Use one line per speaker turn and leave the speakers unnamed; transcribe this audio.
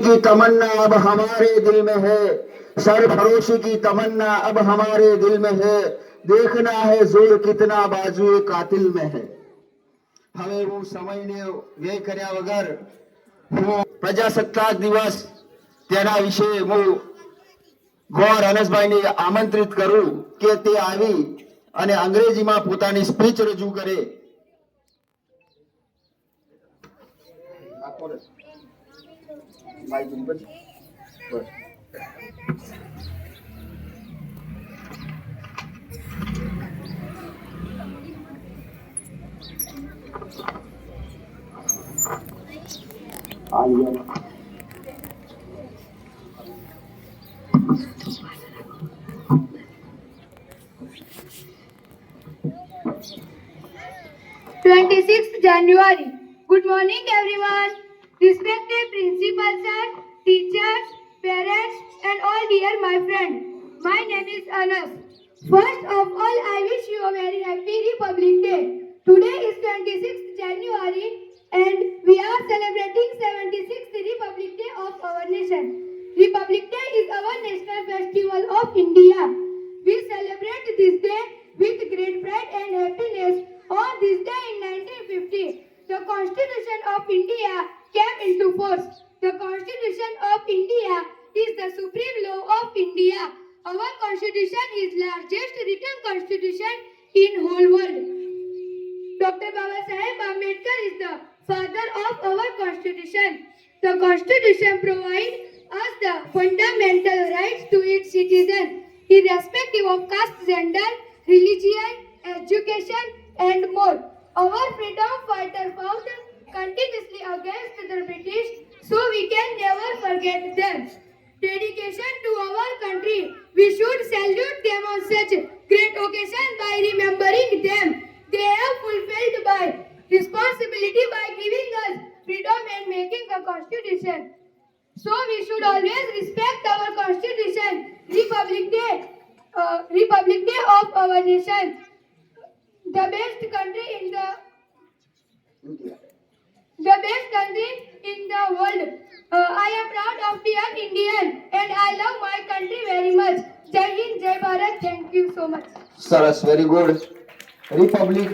की तमन्ना अब हमारे दिल में है सरफरोशी की तमन्ना अब हमारे दिल में है देखना है जोर कितना बाजुए कातिल में है હવે હું સમયને વ્યય કર્યા વગર હું પ્રજાસત્તાક દિવસ તેના વિશે હું ગોર હનસભાઈને આમંત્રિત કરું કે તે આવી અને અંગ્રેજીમાં પોતાની સ્પીચ રજૂ કરે माहिती पण बर
Alia January. Good morning, everyone. Respected principal. My name is Anas. First of all, I wish you a very happy Republic Day. Today is 26th January, and we are celebrating 76th Republic Day of our nation. Republic Day is our national festival of India. We celebrate this day with great pride and happiness. On this day in 1950, the Constitution of India came into force. The Constitution of India is the supreme law of India. Our Constitution is largest written constitution in whole world. Dr. Baba Saheb Ambedkar is the father of our constitution. The constitution provides us the fundamental rights to its citizens, irrespective of caste, gender, religion, education, and more. Our freedom fighter fought continuously against the British, so we can never forget them. Dedication to our country, we should salute them on such great occasion by remembering them. They have fulfilled by responsibility by giving us freedom and making a constitution. So we should always respect our constitution, Republic Day, uh, Republic Day of our nation, the best country in the the best country in the world. જય હિન્દ જય Bharat. Thank you so much
સરસ very good Republic